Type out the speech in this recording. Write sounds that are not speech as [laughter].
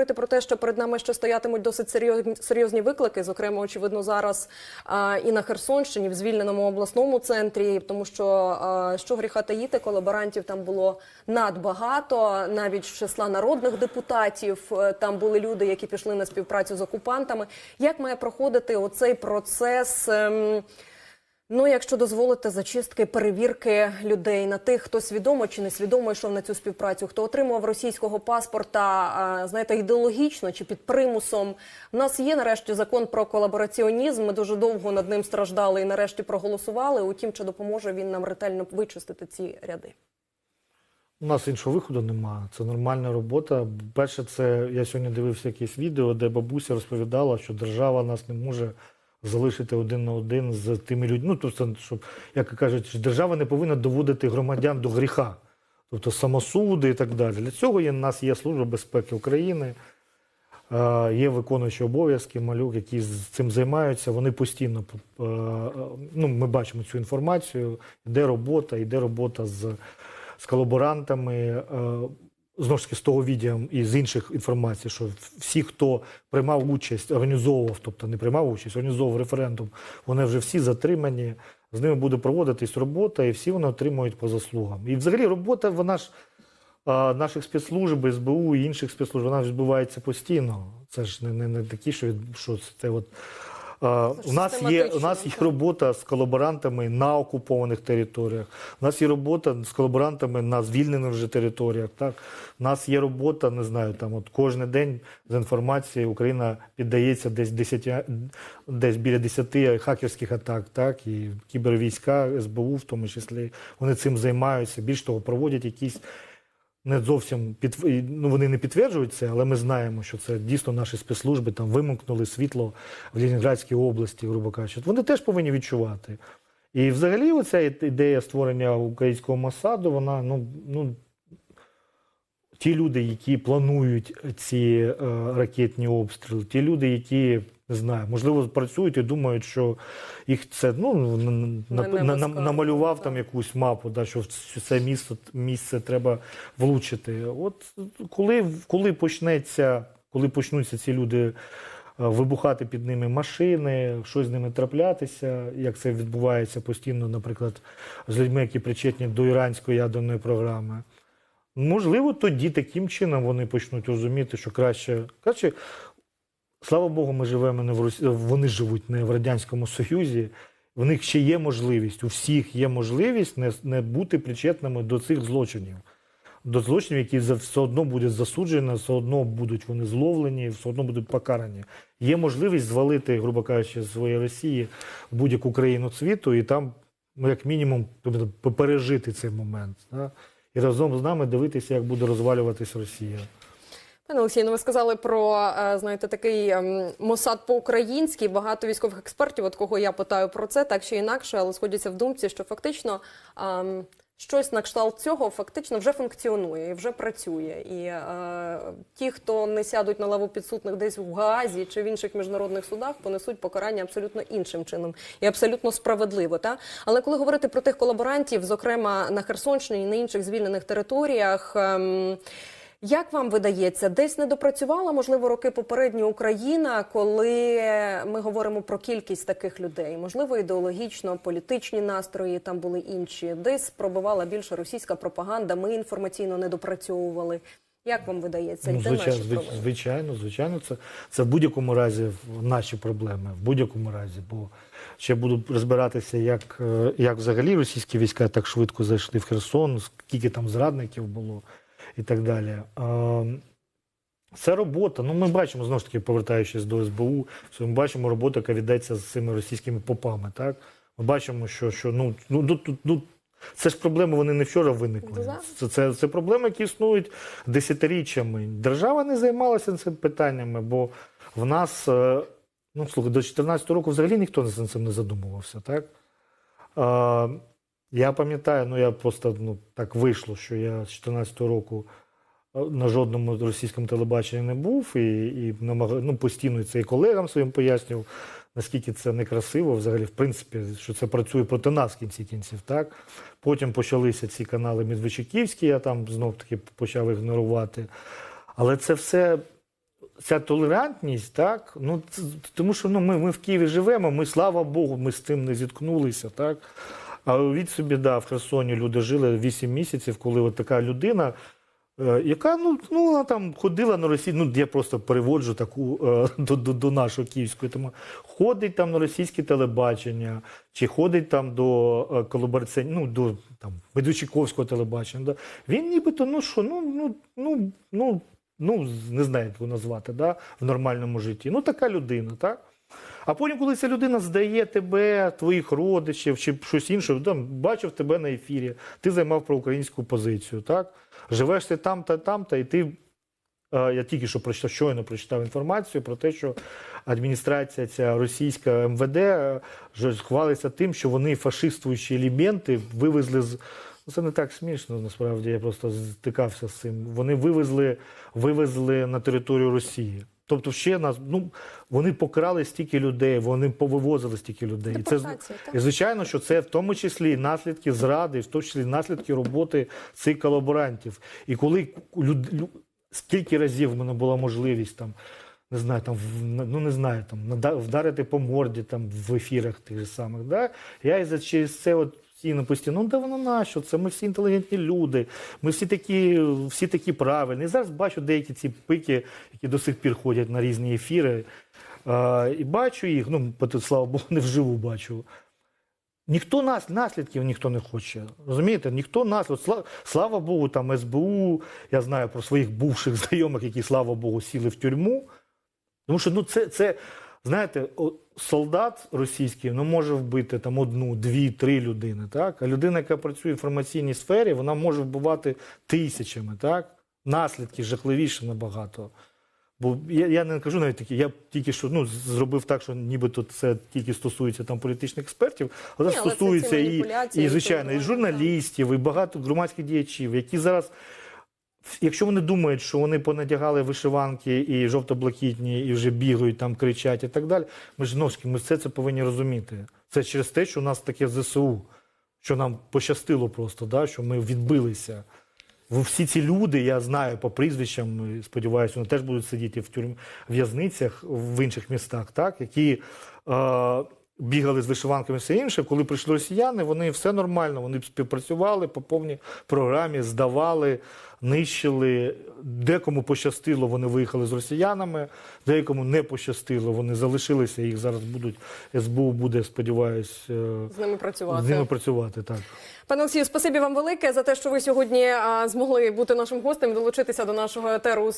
Говорити про те, що перед нами ще стоятимуть досить серйозні, серйозні виклики, зокрема, очевидно, зараз а, і на Херсонщині, в звільненому обласному центрі, тому що а, що гріха таїти, колаборантів там було надбагато, навіть з числа народних депутатів. Е, Там були люди, які пішли на співпрацю з окупантами. Як має проходити оцей процес? ем, Ну, якщо дозволите зачистки, перевірки людей на тих, хто свідомо чи несвідомо йшов на цю співпрацю, хто отримував російського паспорта, знаєте, ідеологічно чи під примусом. У нас є нарешті закон про колабораціонізм. Ми дуже довго над ним страждали і нарешті проголосували. Утім, чи допоможе він нам ретельно вичистити ці ряди? У нас іншого виходу немає. Це нормальна робота. Перше, це я сьогодні дивився якесь відео, де бабуся розповідала, що держава нас не може залишити один на один з тими людьми. Ну, тобто, щоб, як кажуть, держава не повинна доводити громадян до гріха, тобто самосуди і так далі. Для цього є, у нас є Служба безпеки України. Е, Є виконуючі обов'язки, малюк, які з цим займаються. Вони постійно е, ну, ми бачимо цю інформацію. Йде робота, йде робота з, з колаборантами. Знову ж таки, з того відео і з інших інформацій, що всі, хто приймав участь, організовував, тобто не приймав участь, організовував референдум, вони вже всі затримані. З ними буде проводитись робота, і всі вони отримують по заслугам. І взагалі робота вона ж наших спецслужб, СБУ і інших спецслужб, вона відбувається постійно. Це ж не, не, не такі, що, від- що це от. Ж у, нас є, у нас є робота з колаборантами на окупованих територіях. У нас є робота з колаборантами на звільнених вже територіях. Так? У нас є робота, не знаю, там от кожен день з інформацією Україна піддається десь 10, десь біля 10 хакерських атак, так? І кібервійська, СБУ в тому числі. Вони цим займаються. Більш того, проводять якісь не зовсім під ну вони не підтверджують це, але ми знаємо, що це дійсно наші спецслужби там вимкнули світло в Ленінградській області, грубо кажучи. Вони теж повинні відчувати. І взагалі, оця ідея створення українського Масаду, вона ну, ну ті люди, які планують ці е, ракетні обстріли, ті люди, які не знаю, можливо, працюють і думають, що їх це ну на, на, на, на, намалював там якусь мапу, да, що в це місце, місце треба влучити. От коли, коли почнеться, коли почнуться ці люди е, вибухати під ними машини, щось з ними траплятися, як це відбувається постійно, наприклад, з людьми, які причетні до іранської ядерної програми. Можливо, тоді таким чином вони почнуть розуміти, що краще, краще слава Богу, ми живемо не в Росі... вони живуть не в Радянському Союзі. В них ще є можливість, у всіх є можливість не, не бути причетними до цих злочинів. До злочинів, які все одно будуть засуджені, все одно будуть вони зловлені, все одно будуть покарані. Є можливість звалити, грубо кажучи, з своєї Росії будь-яку країну світу і там, ну, як мінімум, тобто, пережити цей момент. Да? І разом з нами дивитися, як буде розвалюватись Росія. Пане Олексій, ну ви сказали про е, знаєте такий ем, Мосад по-українськи. Багато військових експертів, от кого я питаю про це, так чи інакше, але сходяться в думці, що фактично ем, щось на кшталт цього фактично вже функціонує і вже працює. І е, ті, хто не сядуть на лаву підсудних десь в Гаазі чи в інших міжнародних судах, понесуть покарання абсолютно іншим чином і абсолютно справедливо. Та але коли говорити про тих колаборантів, зокрема на Херсонщині і на інших звільнених територіях. ем, як вам видається, десь не допрацювала, можливо, роки попередні Україна, коли ми говоримо про кількість таких людей? Можливо, ідеологічно, політичні настрої там були інші. Десь пробивала більше російська пропаганда. Ми інформаційно не допрацьовували. Як вам видається, Ну, де звичайно, наші звич- звичайно, звичайно, це, це в будь-якому разі наші проблеми, в будь-якому разі. Бо ще буду розбиратися, як, е, як взагалі російські війська так швидко зайшли в Херсон, скільки там зрадників було і так далі. Е, Це робота. Ну, ми бачимо, знову ж таки, повертаючись до СБУ, що ми бачимо роботу, яка віддається з цими російськими попами. Так? Ми бачимо, що, що ну, ну, ну, ну, це ж проблеми, вони не вчора виникли. Це, це, це проблеми, які існують десятиріччями. Держава не займалася цими питаннями, бо в нас, е, ну слухай, до 2014 року взагалі ніхто над цим не задумувався, так? Я пам'ятаю, ну я просто ну, так вийшло, що я з 2014 року е, на жодному російському телебаченні не був і, і ну, постійно це і колегам своїм пояснював, наскільки це некрасиво, взагалі, в принципі, що це працює проти нас в кінці кінців. Так? Потім почалися ці канали Медведчуківські, я там знов таки почав ігнорувати. Але це все ця толерантність, так, ну, тому що ну, ми, ми в Києві живемо, ми, слава Богу, ми з цим не зіткнулися, так. А уявіть собі, да, в Херсоні люди жили 8 місяців, коли от така людина, е, яка ну, ну, вона там ходила на Росію, ну я просто переводжу таку е, [laughs] до, до, до нашого київської, тому ходить там на російське телебачення, чи ходить там до е, ну, до там, Медведчуковського телебачення. Да? Він нібито, ну що, ну, ну, ну, ну, ну, не знаю, як його назвати, да? в нормальному житті. Ну, така людина, так? А потім, коли ця людина здає тебе, твоїх родичів чи щось інше, там, бачив тебе на ефірі, ти займав проукраїнську позицію, так? Живеш ти там та там, та і ти. Я тільки що прочитав, щойно прочитав інформацію про те, що адміністрація ця російська МВД е, хвалиться тим, що вони фашистуючі елементи вивезли з. Ну, Це не так смішно, насправді я просто стикався з цим. Вони вивезли, вивезли на територію Росії. Тобто, ще нас, ну вони покрали стільки людей, вони повивозили стільки людей. І це і звичайно, що це в тому числі наслідки зради, в тому числі наслідки роботи цих колаборантів. І коли люд, скільки разів в мене була можливість там. Не знаю, там ну не знаю, там вдарити по морді там в ефірах тих же самих. Да? Я і за через це от постійно постійно, ну да воно нащо? Це ми всі інтелігентні люди, ми всі такі, всі такі правильні. І зараз бачу деякі ці пики, які до сих пір ходять на різні ефіри. А, і бачу їх, ну, слава Богу, не вживу бачу. Ніхто нас, наслідків ніхто не хоче. Розумієте? Ніхто наслідків. Слава, слава Богу, там СБУ, я знаю про своїх бувших знайомих, які, слава Богу, сіли в тюрму. Тому що ну, це, це знаєте, солдат російський ну, може вбити там одну, дві, три людини. Так? А людина, яка працює в інформаційній сфері, вона може вбивати тисячами. Так? Наслідки жахливіші набагато. Бо я, я не кажу навіть такі, я тільки що ну, зробив так, що нібито це тільки стосується там політичних експертів, але Ні, але це стосується і, і, звичайно, і журналістів, і багато громадських діячів, які зараз, якщо вони думають, що вони понадягали вишиванки і жовто-блакитні, і вже бігають, там кричать і так далі, ми ж таки, ми все це повинні розуміти. Це через те, що у нас таке ЗСУ, що нам пощастило просто, да, що ми відбилися. Всі ці люди, я знаю по прізвищам, сподіваюся, вони теж будуть сидіти в тюрм в'язницях в інших містах, так, які е, бігали з вишиванками і все інше. Коли прийшли росіяни, вони все нормально, вони співпрацювали по повній програмі, здавали, нищили. Декому пощастило, вони виїхали з росіянами, деякому не пощастило, вони залишилися. Їх зараз будуть СБУ буде, сподіваюсь, е, З ними працювати. з ними працювати. Так. Пане Олексію, спасибі вам велике за те, що ви сьогодні змогли бути нашим гостем, долучитися до нашого етеру у.